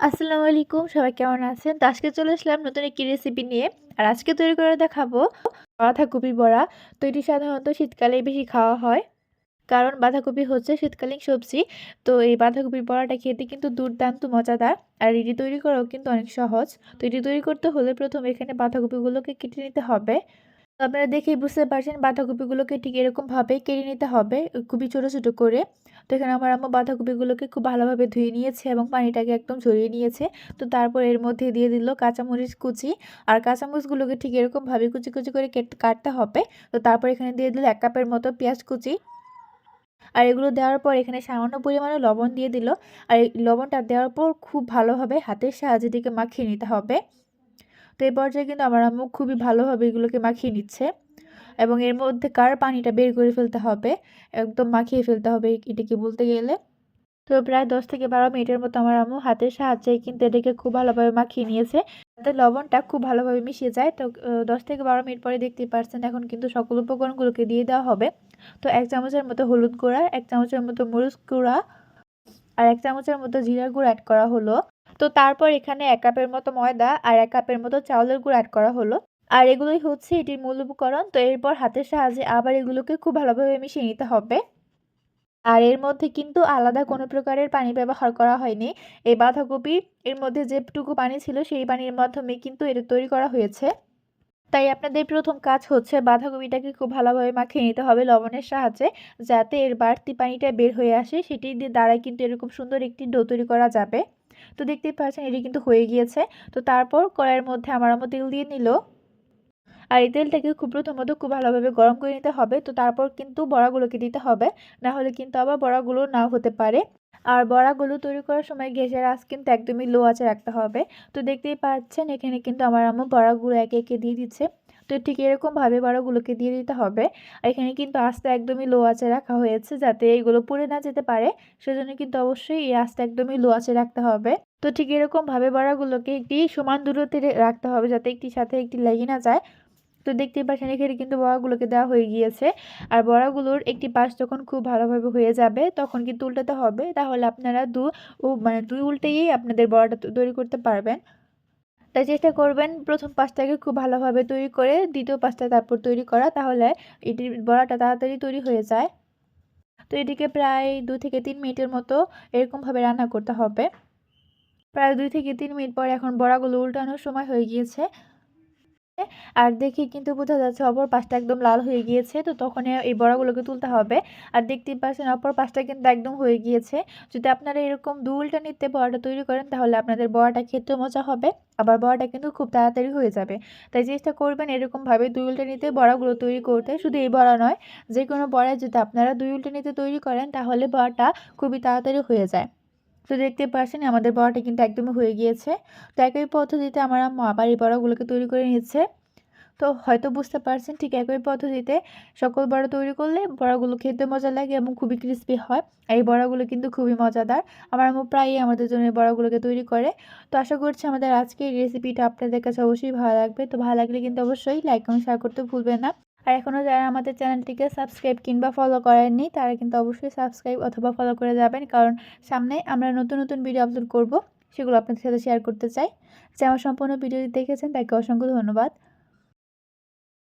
আসসালামু আলাইকুম, সবাই কেমন আছেন? তো আজকে চলে আসলাম নতুন একটি রেসিপি নিয়ে। আর আজকে তৈরি করে দেখাবো বাঁধাকপি বড়া। তো এটি সাধারণত শীতকালেই বেশি খাওয়া হয়। কারণ বাঁধাকপি হচ্ছে শীতকালীন সবজি। তো এই বাঁধাকপির বড়াটা খেতে কিন্তু দুর্দান্ত মজাদার। আর এটি তৈরি করাও কিন্তু অনেক সহজ। তো এটি তৈরি করতে হলে প্রথম এখানে বাঁধাকপিগুলোকে কেটে নিতে হবে। আপনারা দেখেই বুঝতে পারছেন বাঁধাকপিগুলোকে ঠিক এরকমভাবে কেটে নিতে হবে, খুবই ছোটো ছোটো করে। তো এখানে আমার আম্মা বাঁধাকপিগুলোকে খুব ভালোভাবে ধুয়ে নিয়েছে এবং পানিটাকে একদম ঝরিয়ে নিয়েছে। তো তারপর এর মধ্যে দিয়ে দিল কাঁচামরিচ কুচি। আর কাঁচামরিচগুলোকে ঠিক এরকমভাবে কুচি কুচি করে কাটতে হবে। তো তারপর এখানে দিয়ে দিল এক কাপের মতো পেঁয়াজ কুচি। আর এগুলো দেওয়ার পর এখানে সামান্য পরিমাণে লবণ দিয়ে দিল। আর এই লবণটা দেওয়ার পর খুব ভালোভাবে হাতের সাহায্যে দিকে মাখিয়ে নিতে হবে। তো এই পর্যায়ে কিন্তু আমার আম্মু খুবই ভালোভাবে এগুলোকে মাখিয়ে নিচ্ছে এবং এর মধ্যে কার পানিটা বের করে ফেলতে হবে, একদম মাখিয়ে ফেলতে হবে এটাকে বলতে গেলে। তো প্রায় দশ থেকে বারো মিনিটের মতো আমার আম্মু হাতের সাহায্যে কিন্তু এটাকে খুব ভালোভাবে মাখিয়ে নিয়েছে। যাতে লবণটা খুব ভালোভাবে মিশিয়ে যায়। তো দশ থেকে বারো মিনিট পরে দেখতেই পারছেন এখন কিন্তু সকল উপকরণগুলোকে দিয়ে দেওয়া হবে। তো এক চামচের মতো হলুদ গুঁড়া, এক চামচের মতো মরিচ গুঁড়া আর এক চামচের মতো জিরার গুঁড়ো অ্যাড করা হলো। তো তারপর এখানে এক কাপের মতো ময়দা আর এক কাপের মতো চাউলের গুঁড়ো অ্যাড করা হলো। আর এগুলোই হচ্ছে এটির মূল উপকরণ তো এরপর হাতের সাহায্যে আবার এগুলোকে খুব ভালোভাবে মিশিয়ে নিতে হবে। আর এর মধ্যে কিন্তু আলাদা কোনো প্রকারের পানি ব্যবহার করা হয়নি। এই বাঁধাকপি এর মধ্যে যেটুকু পানি ছিল সেই পানির মাধ্যমে কিন্তু এটা তৈরি করা হয়েছে। তাই আপনাদের প্রথম কাজ হচ্ছে বাঁধাকপিটাকে খুব ভালোভাবে মাখিয়ে নিতে হবে লবণের সাহায্যে, যাতে এর বাড়তি পানিটা বের হয়ে আসে। সেটি দিয়ে দ্বারাই কিন্তু এরকম সুন্দর একটি ডো তৈরি করা যাবে। তো দেখতেই পাচ্ছেন এটি কিন্তু হয়ে গিয়েছে। তো তারপর কড়াইয়ের মধ্যে আমার আমার তেল দিয়ে নিল। আর এই তেলটাকে খুব প্রথমত খুব ভালোভাবে গরম করে নিতে হবে। তো তারপর কিন্তু বড়াগুলোকে দিতে হবে। না হলে কিন্তু আবার বড়াগুলো না হতে পারে। আর বড়াগুলো তৈরি করার সময় গ্যাসের আঁচ কিন্তু একদমই লো আঁচে রাখতে হবে। তো দেখতেই পাচ্ছেন, এখানে কিন্তু আমার আম্মু বড়াগুলো একে একে দিয়ে দিচ্ছে। তো ঠিক এরকমভাবে বড়াগুলোকে দিয়ে দিতে হবে। আর এখানে কিন্তু আঁচটা একদমই লো আঁচে রাখা হয়েছে যাতে এইগুলো পুড়ে না যেতে পারে। সেজন্য কিন্তু অবশ্যই এই আঁচটা একদমই লো আঁচে রাখতে হবে। তো ঠিক এরকমভাবে বড়াগুলোকে একটি সমান দূরত্বে রাখতে হবে যাতে একটি সাথে একটি লেগে না যায়। তো দেখতেই পাচ্ছেন, এখানে কিন্তু বড়াগুলোকে দেওয়া হয়ে গিয়েছে। আর বড়াগুলোর একটি পাশ যখন খুব ভালোভাবে হয়ে যাবে, তখন কিন্তু উল্টাতে হবে। তাহলে আপনারা দু মানে দুই উল্টেই আপনাদের বড়াটা তৈরি করতে পারবেন। তাই চেষ্টা করবেন প্রথম পাশটাকে খুব ভালোভাবে তৈরি করে দ্বিতীয় পাশটা তারপর তৈরি করা, তাহলে এটির বড়াটা তাড়াতাড়ি তৈরি হয়ে যায়। তো এটিকে প্রায় দু থেকে তিন মিনিটের মতো এরকমভাবে রান্না করতে হবে। প্রায় দুই থেকে তিন মিনিট পর এখন বড়াগুলো উল্টানোর সময় হয়ে গিয়েছে। আর দেখি কিন্তু বোঝা যাচ্ছে অপর পাশটা একদম লাল হয়ে গিয়েছে। তো তখন এই বড়াগুলোকে তুলতে হবে। আর দেখতেই পাচ্ছেন অপর পাশটা কিন্তু একদম হয়ে গিয়েছে। যদি আপনারা এরকম দুলটা নিতে বড়াটা তৈরি করেন, তাহলে আপনাদের বড়াটা খেতে মজা হবে। আবার বড়াটা কিন্তু খুব তাড়াতাড়ি হয়ে যাবে। তাই চেষ্টা করবেন এরকমভাবে দুই উল্টে নিতে বড়াগুলো তৈরি করতে। শুধু এই বড়া নয় যে কোনো বড়ায় যদি আপনারা দুই উল্টে নিতে তৈরি করেন, তাহলে বড়াটা খুবই তাড়াতাড়ি হয়ে যায়। তো দেখতে পাচ্ছেন আমাদের বড়াটা কিন্তু একদমই হয়ে গিয়েছে। তো একই পদ্ধতিতে আমার আম্মু আবার এই বড়াগুলোকে তৈরি করে নিচ্ছে। তো হয়তো বুঝতে পারছেন ঠিক একই পদ্ধতিতে সকল বড়া তৈরি করলে বড়াগুলো খেতে মজা লাগে এবং খুবই ক্রিস্পি হয়। এই বড়াগুলো কিন্তু খুবই মজাদার। আমার আম্মু প্রায়ই আমাদের জন্য এই বড়াগুলোকে তৈরি করে। তো আশা করছি আমাদের আজকে এই রেসিপিটা আপনাদের কাছে অবশ্যই ভালো লাগবে। তো ভালো লাগলে কিন্তু অবশ্যই লাইক এবং শেয়ার করতে ভুলবেন না। আর এখনও যারা আমাদের চ্যানেলটিকে সাবস্ক্রাইব কিংবা ফলো করেননি, তারা কিন্তু অবশ্যই সাবস্ক্রাইব অথবা ফলো করে যাবেন। কারণ সামনে আমরা নতুন নতুন ভিডিও আপলোড করব, সেগুলো আপনাদের সাথে শেয়ার করতে চাই। যে আমার সম্পূর্ণ ভিডিওটি দেখেছেন, তাকে অসংখ্য ধন্যবাদ।